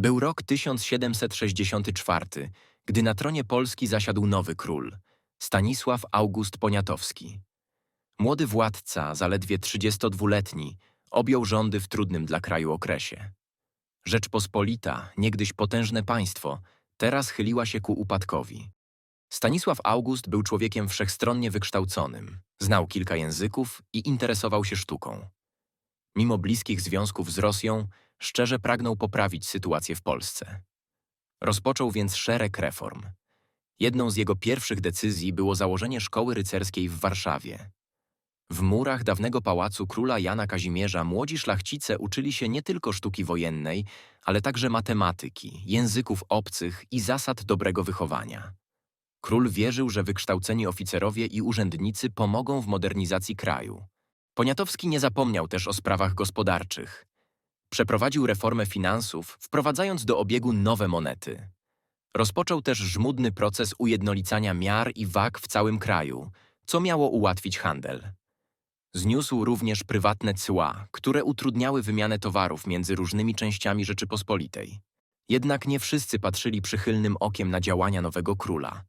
Był rok 1764, gdy na tronie Polski zasiadł nowy król, Stanisław August Poniatowski. Młody władca, zaledwie 32-letni, objął rządy w trudnym dla kraju okresie. Rzeczpospolita, niegdyś potężne państwo, teraz chyliła się ku upadkowi. Stanisław August był człowiekiem wszechstronnie wykształconym, znał kilka języków i interesował się sztuką. Mimo bliskich związków z Rosją, szczerze pragnął poprawić sytuację w Polsce. Rozpoczął więc szereg reform. Jedną z jego pierwszych decyzji było założenie szkoły rycerskiej w Warszawie. W murach dawnego pałacu króla Jana Kazimierza młodzi szlachcice uczyli się nie tylko sztuki wojennej, ale także matematyki, języków obcych i zasad dobrego wychowania. Król wierzył, że wykształceni oficerowie i urzędnicy pomogą w modernizacji kraju. Poniatowski nie zapomniał też o sprawach gospodarczych. Przeprowadził reformę finansów, wprowadzając do obiegu nowe monety. Rozpoczął też żmudny proces ujednolicania miar i wag w całym kraju, co miało ułatwić handel. Zniósł również prywatne cła, które utrudniały wymianę towarów między różnymi częściami Rzeczypospolitej. Jednak nie wszyscy patrzyli przychylnym okiem na działania nowego króla.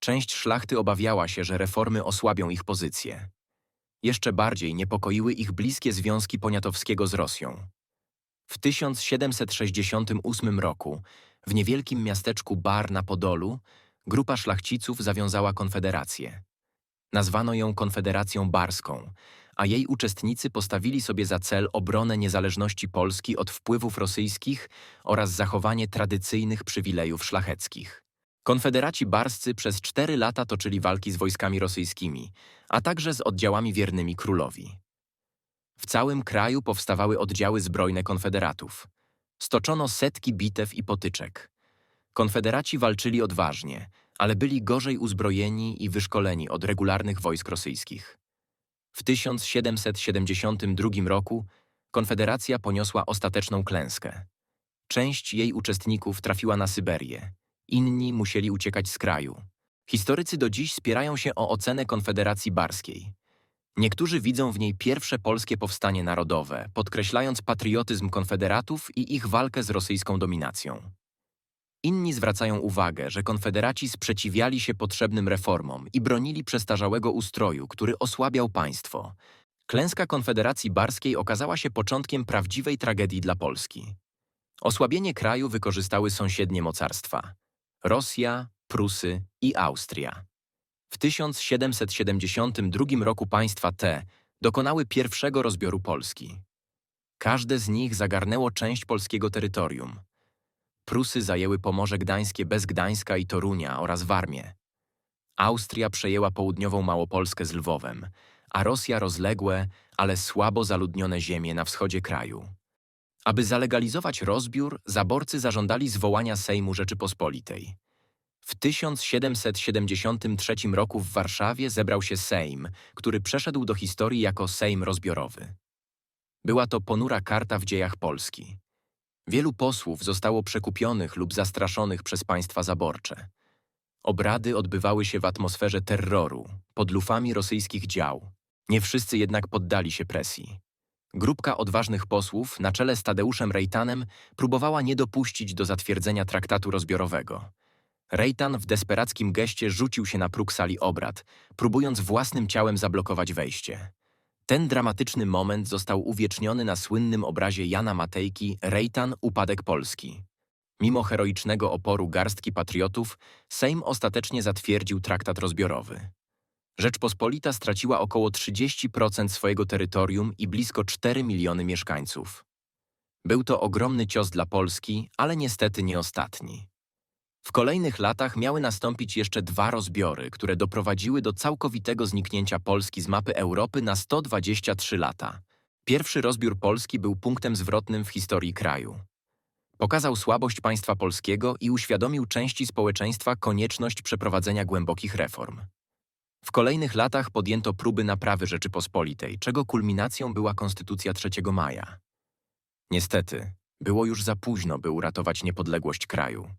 Część szlachty obawiała się, że reformy osłabią ich pozycję. Jeszcze bardziej niepokoiły ich bliskie związki Poniatowskiego z Rosją. W 1768 roku w niewielkim miasteczku Bar na Podolu grupa szlachciców zawiązała konfederację. Nazwano ją Konfederacją Barską, a jej uczestnicy postawili sobie za cel obronę niezależności Polski od wpływów rosyjskich oraz zachowanie tradycyjnych przywilejów szlacheckich. Konfederaci barscy przez cztery lata toczyli walki z wojskami rosyjskimi, a także z oddziałami wiernymi królowi. W całym kraju powstawały oddziały zbrojne konfederatów. Stoczono setki bitew i potyczek. Konfederaci walczyli odważnie, ale byli gorzej uzbrojeni i wyszkoleni od regularnych wojsk rosyjskich. W 1772 roku Konfederacja poniosła ostateczną klęskę. Część jej uczestników trafiła na Syberię, inni musieli uciekać z kraju. Historycy do dziś spierają się o ocenę Konfederacji Barskiej. Niektórzy widzą w niej pierwsze polskie powstanie narodowe, podkreślając patriotyzm konfederatów i ich walkę z rosyjską dominacją. Inni zwracają uwagę, że konfederaci sprzeciwiali się potrzebnym reformom i bronili przestarzałego ustroju, który osłabiał państwo. Klęska Konfederacji Barskiej okazała się początkiem prawdziwej tragedii dla Polski. Osłabienie kraju wykorzystały sąsiednie mocarstwa Rosja, Prusy i Austria. W 1772 roku państwa te dokonały pierwszego rozbioru Polski. Każde z nich zagarnęło część polskiego terytorium. Prusy zajęły Pomorze Gdańskie bez Gdańska i Torunia oraz Warmię. Austria przejęła południową Małopolskę z Lwowem, a Rosja rozległe, ale słabo zaludnione ziemie na wschodzie kraju. Aby zalegalizować rozbiór, zaborcy zażądali zwołania Sejmu Rzeczypospolitej. W 1773 roku w Warszawie zebrał się Sejm, który przeszedł do historii jako Sejm rozbiorowy. Była to ponura karta w dziejach Polski. Wielu posłów zostało przekupionych lub zastraszonych przez państwa zaborcze. Obrady odbywały się w atmosferze terroru, pod lufami rosyjskich dział. Nie wszyscy jednak poddali się presji. Grupka odważnych posłów na czele z Tadeuszem Rejtanem próbowała nie dopuścić do zatwierdzenia traktatu rozbiorowego. Rejtan w desperackim geście rzucił się na próg sali obrad, próbując własnym ciałem zablokować wejście. Ten dramatyczny moment został uwieczniony na słynnym obrazie Jana Matejki Rejtan Upadek Polski. Mimo heroicznego oporu garstki patriotów, Sejm ostatecznie zatwierdził traktat rozbiorowy. Rzeczpospolita straciła około 30% swojego terytorium i blisko 4 miliony mieszkańców. Był to ogromny cios dla Polski, ale niestety nie ostatni. W kolejnych latach miały nastąpić jeszcze dwa rozbiory, które doprowadziły do całkowitego zniknięcia Polski z mapy Europy na 123 lata. Pierwszy rozbiór Polski był punktem zwrotnym w historii kraju. Pokazał słabość państwa polskiego i uświadomił części społeczeństwa konieczność przeprowadzenia głębokich reform. W kolejnych latach podjęto próby naprawy Rzeczypospolitej, czego kulminacją była Konstytucja 3 maja. Niestety, było już za późno, by uratować niepodległość kraju.